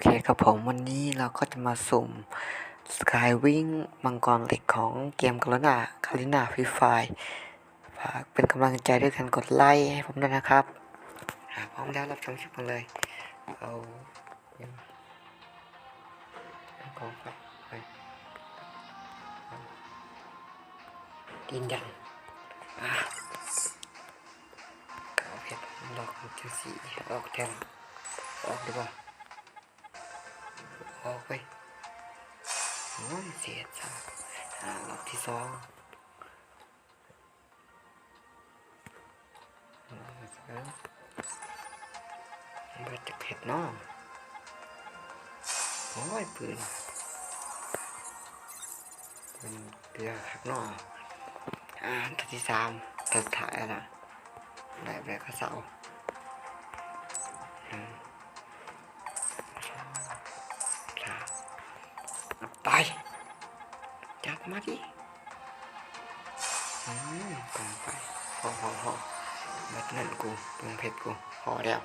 อเคครับผมวันนี้เราก็จะมาสุ่มสกายวิ่งมังกรเหล็กของเกมกาลนาคารินาฟรีไฟฝากเป็นกำลังใจด้วยกันกดไลค์ให้ผมด้วยนะครับพร้อมแล้วรับชมคลิปกันเลยเอายังเองไฟไปดินยันอะเอาเพชรดอกจังสีออกแทนออกดีกว่า ออกไปโอ้ยเสียจังอ่ารอบที่สองมเออเบิดจะเผ็ดเนาะโอ้ยปืนปืนเกลือครับเนาะอ่าตัวที่สามตัวสุดท้ายแล้วนะได้ไปก็เสา ไปจับมาดิอืมกองไปพอพอพอบัดเงินกูเปิงเพชรกูพอแล้ว